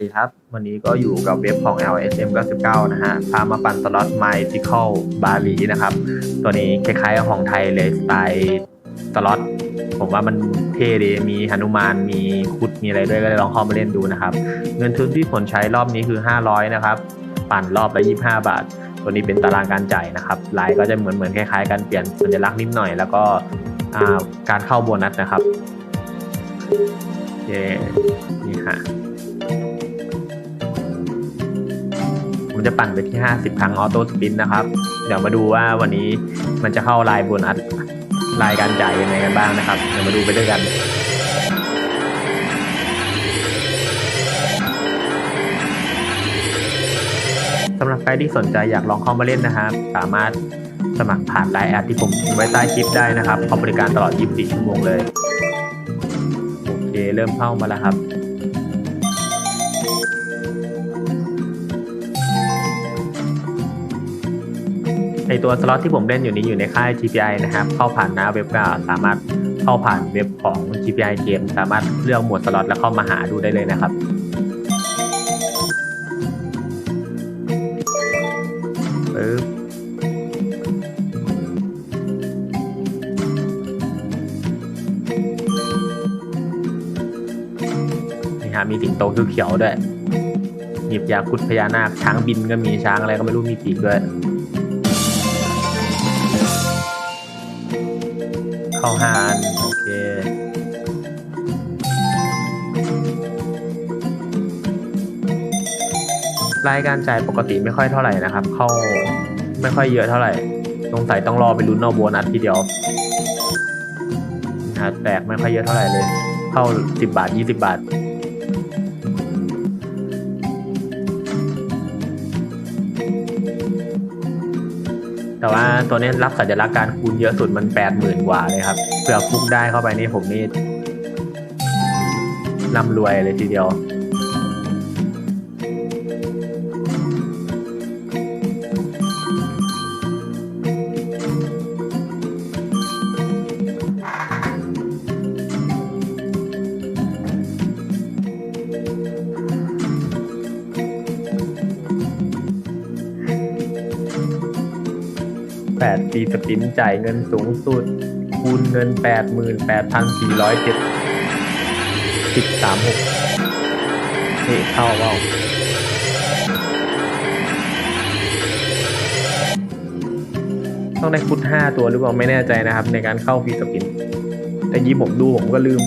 ดีครับ วันนี้ก็อยู่กับเว็บของ LSM 99นะฮะ พามาปั่นสล็อต Mythical บาลีนะครับ ตัวนี้คล้ายๆกับของไทยเลยสไตล์สล็อต ผมว่ามันเท่ดี มีหนุมาน มีคุด มีอะไรด้วย ก็เลยลองเข้ามาเล่นดูนะครับ เงินทุนที่ผลใช้รอบนี้คือ 500 นะครับ ปั่นรอบละ 25 บาท ตัวนี้เป็นตารางการจ่ายนะครับ ลายก็จะเหมือนเหมือนคล้ายๆกัน เปลี่ยนสัญลักษณ์นิดหน่อย แล้วก็อ่าการเข้าโบนัสนะครับเย้นี่ฮะ ผมจะปั่นไปที่ 50 ครั้งออโต้สปินนะครับ เดี๋ยวมาดูว่าวันนี้มันจะเข้าลายโบนัสลายการจ่ายยังไงกันบ้างนะครับ เดี๋ยวมาดูไปด้วยกันสำหรับใครที่สนใจอยากลองเข้ามาเล่นนะครับ สามารถสมัครผ่านไลน์แอดที่ผมทิ้งไว้ใต้คลิปได้นะครับเขาบริการตลอด 24 ชั่วโมงเลย โอเค เริ่มเข้ามาแล้วครับ ในตัวสล็อตที่ผมเล่นอยู่นี้อยู่ในค่าย GPI นะครับ เข้าผ่านหน้าเว็บก็สามารถเข้าผ่านเว็บของ GPI เกม สามารถเลือกหมวดสล็อตแล้วเข้ามาหาดูได้เลยนะครับปึ๊บนี่ฮะมีสิงโตเขียวๆด้วยหยิบยาคุดพญานาคช้างบินก็มีช้างอะไรก็ไม่รู้มีปีกด้วย เข้าห้าอันโอเครายการจ่ายปกติไม่ค่อยเท่าไหร่นะครับ เข้าไม่ค่อยเยอะเท่าไหร่สงสัยต้องรอไปลุ้นเอาโบนัสทีเดียวนะแตกไม่ค่อยเยอะเท่าไหร่เลย เข้าสิบบาทยี่สิบบาท แต่ว่าตัวนี้รับสัญลักษณ์การคูณเยอะสุดมันแปดหมื่นกว่าเลยครับเผื่อฟุกได้เข้าไปนี่ผมนี่ร่ำรวยเลยทีเดียว แปดปีสปินจ่ายเงินสูงสุด คูณเงินแปดหมื่นแปดพันสี่ร้อยเข้าเปล่าต้องได้ฟุตห้าตัวหรือเปล่าไม่แน่ใจนะครับ ในการเข้าฟีสปิน แต่ยี่ผมดูผมก็ลืม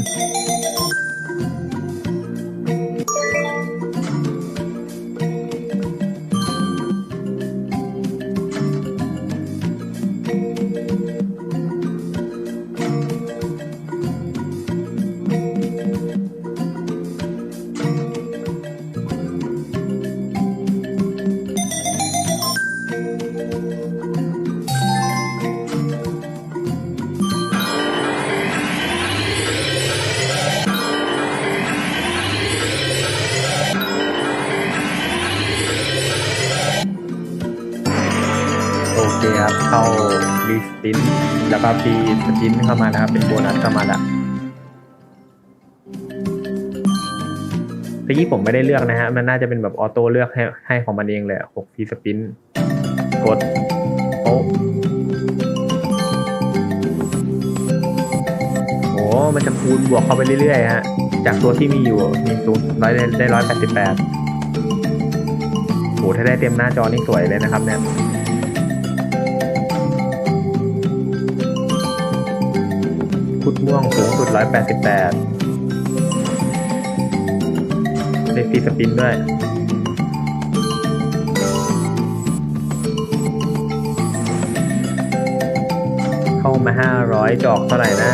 เข้ารีสปินแล้วก็ปีสปินเข้ามานะครับ เป็นโบนัสเข้ามาล้วเมื่อกี้ผมไม่ได้เลือกนะฮะ มันน่าจะเป็นแบบออโต้เลือกให้ให้ของมันเองเลยหกปีสปินกดโอ้โอ้มันจะคูณบวกเข้าไปเรื่อยๆฮะ จากตัวที่มีอยู่ มีสูงร้อยได้ร้อยแปดสิบแปดโอ้ถ้าได้เต็มหน้าจอนี่สวยเลยนะครับเนี่ย พุทธม่วงสูงสุด 188ได้ฟรีสปินด้วยเข้ามา 500 จอกเท่าไหร่นะ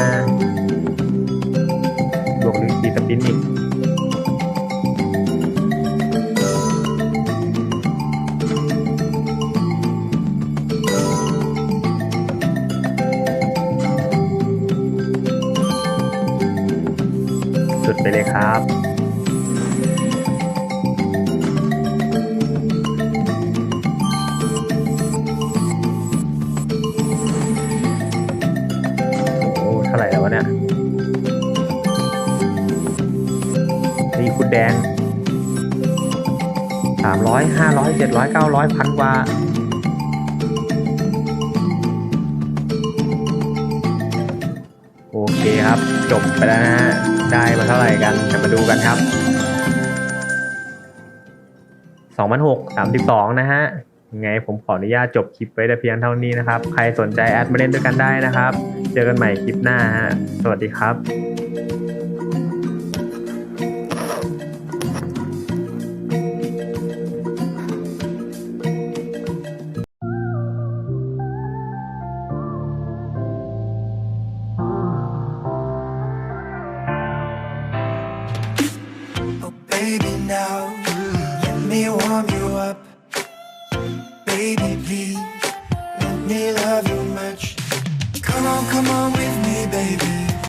บวกหรือฟรีสปินอีก ไปเลยครับแดงร้อยห้าร้อยเจ็ดร้อยเก้าร้อยพันกว่า โอเคครับ จบไปแล้วนะฮะได้มาเท่าไหร่กันเดี๋ยวมาดูกันครับสองพันหกสามสิบสองนะฮะยังไงผมขออนุญาตจบคลิปไว้แต่เพียงเท่านี้นะครับ ใครสนใจแอดมาเล่นด้วยกันได้นะครับ เจอกันใหม่คลิปหน้าฮะ สวัสดีครับ baby, now let me warm you up. Baby, please let me love you much. Come on, come on, we